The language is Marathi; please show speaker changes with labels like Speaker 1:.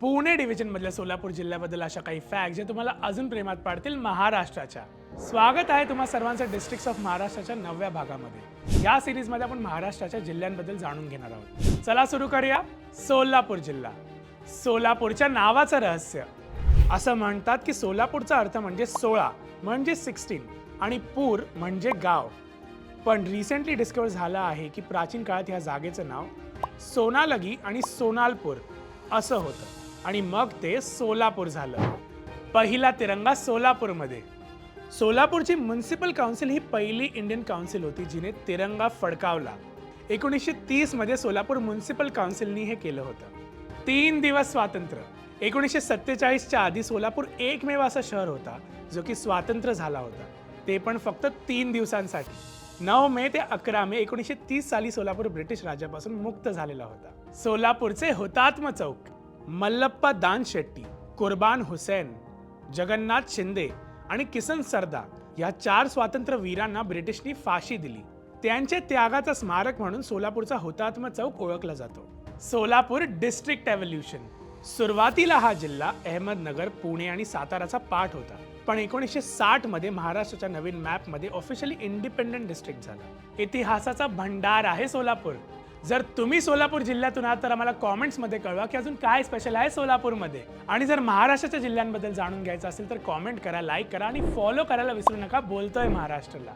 Speaker 1: पुणे डिव्हिजनमधल्या सोलापूर जिल्ह्याबद्दल अशा काही फॅक्ट जे तुम्हाला अजून प्रेमात पाडतील महाराष्ट्राच्या. स्वागत आहे तुम्हा सर्वांचं डिस्ट्रिक्ट ऑफ महाराष्ट्राच्या नवव्या भागामध्ये. या सिरीजमध्ये आपण महाराष्ट्राच्या जिल्ह्यांबद्दल जाणून घेणार आहोत. चला सुरू करूया. सोलापूर जिल्हा. सोलापूरच्या नावाचं रहस्य. असं म्हणतात की सोलापूरचा अर्थ म्हणजे सोळा म्हणजे सिक्स्टीन आणि पूर म्हणजे गाव. पण रिसेंटली डिस्कवर झालं आहे की प्राचीन काळात ह्या जागेचं नाव सोनालगी आणि सोनालपूर असं होतं. आणि मग ते सोलापूर झालं. पहिला तिरंगा सोलापूरमध्ये. सोलापूरची म्युन्सिपल काउन्सिल ही पहिली इंडियन काउन्सिल होती जिने तिरंगा फडकावला. एकोणीसशे तीसमध्ये सोलापूर म्युन्सिपल काउन्सिलनी हे केलं होतं. तीन दिवस स्वातंत्र्य. एकोणीसशे सत्तेचाळीसच्या आधी सोलापूर एकमेव असा शहर होता जो की स्वातंत्र्य झाला होता. ते पण फक्त तीन दिवसांसाठी. नऊ मे ते अकरा मे एकोणीसशे तीस साली सोलापूर ब्रिटिश राज्यापासून मुक्त झालेला होता. सोलापूरचे हुतात्म चौक. मल्लप्पा दान शेट्टी कुर्बान हुसेन जगन्नाथ शिंदे आणि किसन सरदा या चार स्वातंत्र्य वीरांना ब्रिटिशनी फाशी दिली. त्यांच्या त्यागाचा स्मारक म्हणून सोलापूरचा हुतात्म चौक ओळखला जातो. Solapur district evolution. सुरुवातीला हा जिल्हा अहमदनगर पुणे आणि साताराचा पाठ होता. पण एकोणीसशे साठमध्ये महाराष्ट्राच्या नवीन मॅपमध्ये ऑफिशियली इंडिपेंडंट डिस्ट्रिक्ट झाला. इतिहासाचा भंडार आहे सोलापूर. जर तुम्ही सोलापूर जिल्ह्यातून आहात तर आम्हाला कॉमेंट्समध्ये कळवा की अजून काय स्पेशल आहे सोलापूरमध्ये. आणि जर महाराष्ट्राच्या जिल्ह्यांबद्दल जाणून घ्यायचं असेल तर कॉमेंट करा लाईक करा आणि फॉलो करायला विसरू नका बोलतोय महाराष्ट्राला.